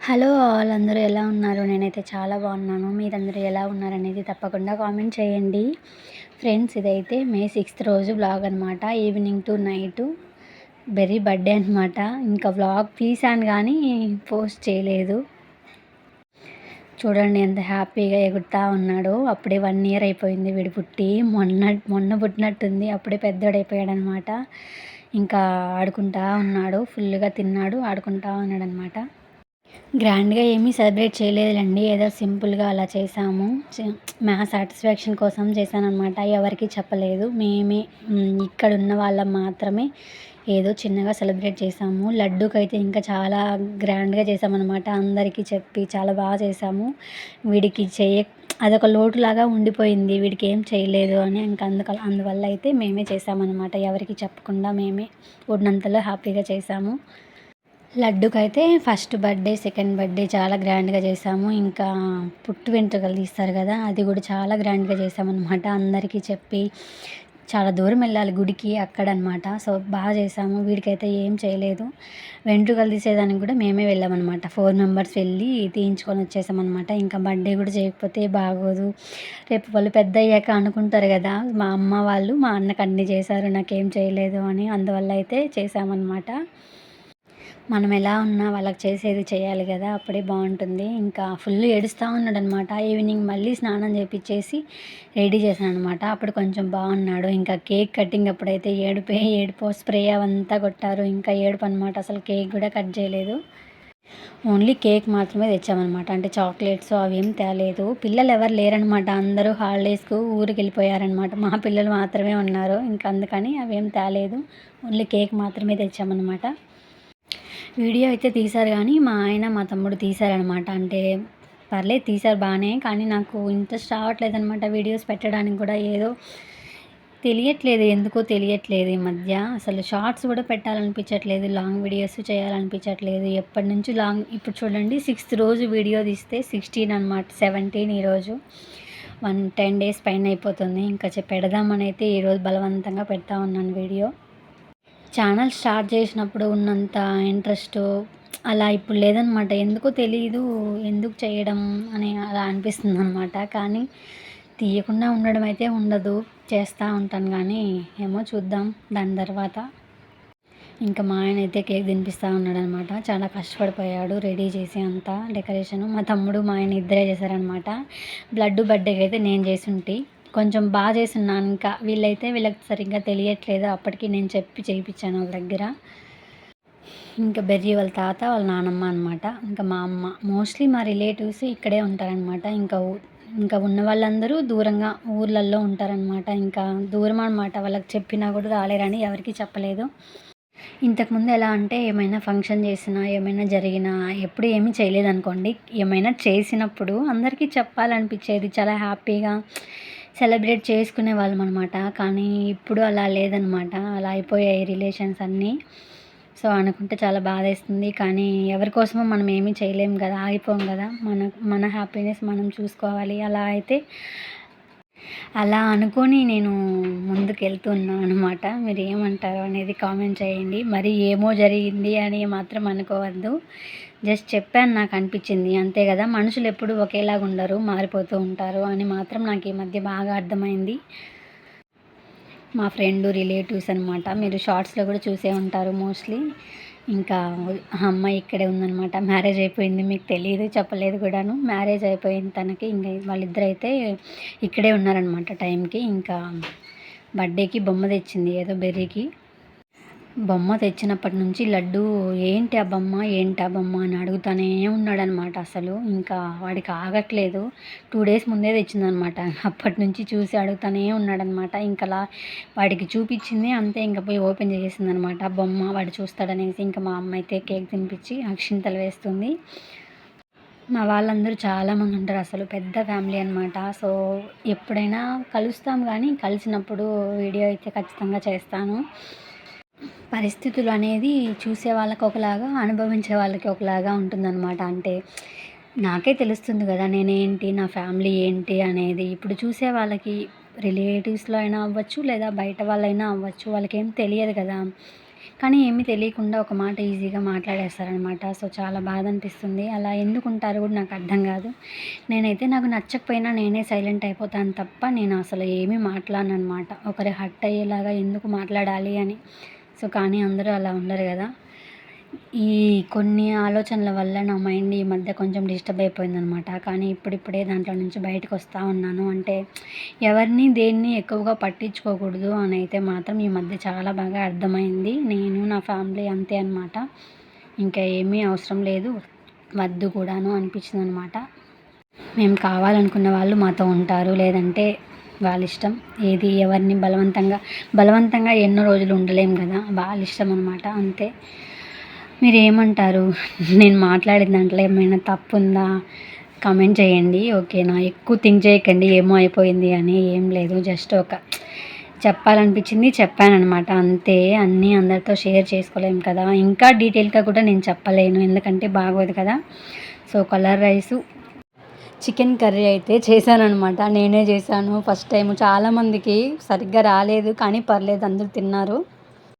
Hello all అందరూ ఎలా ఉన్నారు? నేనైతే చాలా బాగున్నాను. మీరందరూ ఎలా ఉన్నారనేది తప్పకుండా కామెంట్ చేయండి. ఫ్రెండ్స్ ఇదైతే మే సిక్స్త్ రోజు బ్లాగ్ అనమాట ఈవినింగ్ టు నైట్ బెర్రీ బర్త్డే అనమాట ఇంకా బ్లాగ్ తీసాను కానీ పోస్ట్ చేయలేదు. చూడండి ఎంత హ్యాపీగా ఎగురుతూ ఉన్నాడు. అప్పుడే వన్ ఇయర్ అయిపోయింది వీడు పుట్టి. మొన్న మొన్న పుట్టినట్టుంది. అప్పుడే పెద్దోడైపోయాడు అనమాట ఇంకా ఆడుకుంటా ఉన్నాడు. ఫుల్గా తిన్నాడు ఆడుకుంటా ఉన్నాడు అనమాట గ్రాండ్గా ఏమీ సెలబ్రేట్ చేయలేదులేండి. ఏదో సింపుల్గా అలా చేసాము మా సాటిస్ఫాక్షన్ కోసం చేశాను అనమాట ఎవరికి చెప్పలేదు. మేమే ఇక్కడ ఉన్న వాళ్ళం మాత్రమే ఏదో చిన్నగా సెలబ్రేట్ చేసాము లడ్డూకి అయితే ఇంకా చాలా గ్రాండ్గా చేసామన్నమాట అందరికీ చెప్పి చాలా బాగా చేసాము వీడికి చేయ అదొక లోటులాగా ఉండిపోయింది. వీడికి ఏం చేయలేదు అని ఇంకా అందుక అందువల్ల అయితే మేమే చేసామన్నమాట ఎవరికి చెప్పకుండా మేమే ఉన్నంతలో హ్యాపీగా చేసాము లడ్డుకైతే ఫస్ట్ బర్త్డే సెకండ్ బర్త్డే చాలా గ్రాండ్గా చేసాము. ఇంకా పుట్టు వెంట్రుకలు తీస్తారు కదా అది కూడా చాలా గ్రాండ్గా చేసామన్నమాట. అందరికీ చెప్పి చాలా దూరం వెళ్ళాలి గుడికి అక్కడ అనమాట సో బాగా చేసాము. వీడికైతే ఏం చేయలేదు. వెంట్రుకలు తీసేదానికి కూడా మేమే వెళ్ళామన్నమాట. ఫోర్ మెంబర్స్ వెళ్ళి తీయించుకొని వచ్చేసామన్నమాట. ఇంకా బర్త్డే కూడా చేయకపోతే బాగోదు. రేపు వాళ్ళు పెద్ద అయ్యాక అనుకుంటారు కదా మా అమ్మ వాళ్ళు మా అన్నకు అన్నీ చేశారు నాకేం చేయలేదు అని అందువల్ల అయితే చేసామన్నమాట. మనం ఎలా ఉన్నా వాళ్ళకి చేసేది చేయాలి కదా అప్పుడే బాగుంటుంది. ఇంకా ఫుల్ ఏడుస్తూ ఉన్నాడు అనమాట ఈవినింగ్ మళ్ళీ స్నానం చేపించేసి రెడీ చేశాను అనమాట అప్పుడు కొంచెం బాగున్నాడు. ఇంకా కేక్ కటింగ్ అప్పుడైతే ఏడుపే ఏడుపో స్ప్రే అవంతా కొట్టారు. ఇంకా ఏడుపు అనమాట అసలు కేక్ కూడా కట్ చేయలేదు. ఓన్లీ కేక్ మాత్రమే తెచ్చామన్నమాట అంటే చాక్లెట్స్ అవి ఏం తేలేదు. పిల్లలు ఎవరు లేరనమాట. అందరూ హాలిడేస్కు ఊరికి వెళ్ళిపోయారనమాట. మా పిల్లలు మాత్రమే ఉన్నారు. ఇంకా అందుకని అవేం తేలేదు. ఓన్లీ కేక్ మాత్రమే తెచ్చామన్నమాట వీడియో అయితే తీశారు కానీ మా ఆయన మా తమ్ముడు తీశారనమాట. అంటే పర్లేదు తీశారు బాగానే కానీ నాకు ఇంట్రెస్ట్ రావట్లేదు అనమాట వీడియోస్ పెట్టడానికి కూడా. ఏదో తెలియట్లేదు ఎందుకో తెలియట్లేదు ఈ మధ్య. అసలు షార్ట్స్ కూడా పెట్టాలనిపించట్లేదు లాంగ్ వీడియోస్ చేయాలనిపించట్లేదు. ఎప్పటి నుంచి లాంగ్ ఇప్పుడు చూడండి సిక్స్త్ రోజు వీడియో తీస్తే సిక్స్టీన్ అనమాట సెవెంటీన్ ఈరోజు వన్ టెన్ డేస్ పైన అయిపోతుంది. ఇంకా పెడదామని అయితే ఈరోజు బలవంతంగా పెడతా ఉన్నాను వీడియో. ఛానల్ స్టార్ట్ చేసినప్పుడు ఉన్నంత ఇంట్రెస్ట్ అలా ఇప్పుడు లేదనమాట. ఎందుకో తెలియదు ఎందుకు చేయడం అని అలా అనిపిస్తుంది అనమాట కానీ తీయకుండా ఉండడం అయితే ఉండదు. చేస్తూ ఉంటాను కానీ ఏమో చూద్దాం దాని తర్వాత. ఇంకా మా ఆయన అయితే కేక్ తినిపిస్తూ ఉన్నాడు అనమాట చాలా కష్టపడిపోయాడు రెడీ చేసి అంతా డెకరేషన్. మా తమ్ముడు మా ఆయన ఇద్దరే చేశారనమాట. బ్లడ్ బర్త్డేకి అయితే నేను చేసి ఉంటే. కొంచెం బాగా చేస్తున్నాను ఇంకా. వీళ్ళైతే వీళ్ళకి సరిగ్గా తెలియట్లేదు. అప్పటికి నేను చెప్పి చేయించాను వాళ్ళ దగ్గర. ఇంకా బెర్రీ వాళ్ళ తాత వాళ్ళ నానమ్మ అనమాట ఇంకా మా అమ్మ. మోస్ట్లీ మా రిలేటివ్స్ ఇక్కడే ఉంటారనమాట ఇంకా ఇంకా ఉన్న వాళ్ళందరూ దూరంగా ఊర్లల్లో ఉంటారనమాట ఇంకా దూరం అనమాట వాళ్ళకి చెప్పినా కూడా రాలేరని ఎవరికి చెప్పలేదు. ఇంతకుముందు ఎలా అంటే ఏమైనా ఫంక్షన్ చేసినా ఏమైనా జరిగినా ఎప్పుడు ఏమీ చేయలేదనుకోండి. ఏమైనా చేసినప్పుడు అందరికీ చెప్పాలనిపించేది. చాలా హ్యాపీగా సెలబ్రేట్ చేసుకునే వాళ్ళం అనమాట కానీ ఇప్పుడు అలా లేదనమాట అలా అయిపోయాయి రిలేషన్స్ అన్నీ. సో అనుకుంటే చాలా బాధేస్తుంది. కానీ ఎవరి కోసమో మనం ఏమీ చేయలేం కదా. ఆగిపోం కదా. మన మన హ్యాపీనెస్ మనం చూసుకోవాలి. అలా అయితే అలా అనుకొని నేను ముందుకు వెళ్తున్నాను అనమాట మీరు ఏమంటారు అనేది కామెంట్ చేయండి. మరి ఏమో జరిగింది అని మాత్రం అనుకోవద్దు. జస్ట్ చెప్పాను నాకు అనిపించింది. అంతే కదా మనుషులు ఎప్పుడు ఒకేలాగా ఉండరు మారిపోతూ ఉంటారు అని మాత్రం నాకు ఈ మధ్య బాగా అర్థమైంది. మా ఫ్రెండ్ రిలేటివ్స్ అనమాట మీరు షార్ట్స్లో కూడా చూసే ఉంటారు మోస్ట్లీ. ఇంకా అమ్మాయి ఇక్కడే ఉందనమాట మ్యారేజ్ అయిపోయింది మీకు తెలియదు చెప్పలేదు కూడాను. మ్యారేజ్ అయిపోయింది తనకి ఇంకా వాళ్ళిద్దరు అయితే ఇక్కడే ఉన్నారనమాట టైంకి. ఇంకా బర్త్డేకి బొమ్మ తెచ్చింది ఏదో బెర్రీకి. బొమ్మ తెచ్చినప్పటి నుంచి లడ్డు ఏంటి ఆ బొమ్మ? ఏంటి ఆ బొమ్మ? అని అడుగుతానే ఉన్నాడనమాట అసలు. ఇంకా వాడికి ఆగట్లేదు. టూ డేస్ ముందే తెచ్చిందనమాట అప్పటి నుంచి చూసి అడుగుతానే ఉన్నాడనమాట ఇంకా వాడికి చూపించింది అంతే ఇంకా పోయి ఓపెన్ చేసిందనమాట బొమ్మ వాడు చూస్తాడనేసి ఇంకా మా అమ్మ అయితే కేక్ తినిపించి అక్షింతలు వేస్తుంది. మా వాళ్ళందరూ చాలామంది ఉంటారు అసలు పెద్ద ఫ్యామిలీ అనమాట సో ఎప్పుడైనా కలుస్తాం కానీ కలిసినప్పుడు వీడియో అయితే ఖచ్చితంగా చేస్తాను. పరిస్థితులు అనేది చూసే వాళ్ళకి ఒకలాగా అనుభవించే వాళ్ళకి ఒకలాగా ఉంటుందన్నమాట. అంటే నాకే తెలుస్తుంది కదా నేనేంటి నా ఫ్యామిలీ ఏంటి అనేది. ఇప్పుడు చూసే వాళ్ళకి రిలేటివ్స్లో అయినా అవ్వచ్చు లేదా బయట వాళ్ళైనా అవ్వచ్చు వాళ్ళకి ఏం తెలియదు కదా. కానీ ఏమీ తెలియకుండా ఒక మాట ఈజీగా మాట్లాడేస్తారనమాట సో చాలా బాధ అనిపిస్తుంది. అలా ఎందుకు ఉంటారు కూడా నాకు అర్థం కాదు. నేనైతే నాకు నచ్చకపోయినా నేనే సైలెంట్ అయిపోతాను తప్ప నేను అసలు ఏమీ మాట్లాడను అనమాట ఒకరి హర్ట్ అయ్యేలాగా ఎందుకు మాట్లాడాలి అని. సో కానీ అందరూ అలా ఉండరు కదా. ఈ కొన్ని ఆలోచనల వల్ల నా మైండ్ ఈ మధ్య కొంచెం డిస్టర్బ్ అయిపోయిందనమాట కానీ ఇప్పుడిప్పుడే దాంట్లో నుంచి బయటకు వస్తూ ఉన్నాను. అంటే ఎవరిని దేన్ని ఎక్కువగా పట్టించుకోకూడదు అని అయితే మాత్రం ఈ మధ్య చాలా బాగా అర్థమైంది. నేను నా ఫ్యామిలీ అంతే అనమాట ఇంకా ఏమీ అవసరం లేదు. వద్దు కూడాను అనిపించింది అనమాట మేము కావాలనుకున్న వాళ్ళు మాతో ఉంటారు. లేదంటే వాళ్ళ ఇష్టం ఏది ఎవరిని బలవంతంగా బలవంతంగా ఎన్నో రోజులు ఉండలేం కదా వాళ్ళ ఇష్టం అనమాట అంతే. మీరు ఏమంటారు నేను మాట్లాడిన దాంట్లో ఏమైనా తప్పు ఉందా కామెంట్ చేయండి ఓకేనా? ఎక్కువ థింక్ చేయకండి ఏమో అయిపోయింది అని ఏం లేదు జస్ట్ ఒక చెప్పాలనిపించింది చెప్పానమాట అంతే. అన్నీ అందరితో షేర్ చేసుకోలేము కదా. ఇంకా డీటెయిల్గా కూడా నేను చెప్పలేను ఎందుకంటే బాగోదు కదా. So colour rice chicken curry అయితే చేశాననమాట నేనే చేశాను ఫస్ట్ టైం చాలామందికి సరిగ్గా రాలేదు కానీ పర్లేదు అందరూ తిన్నారు.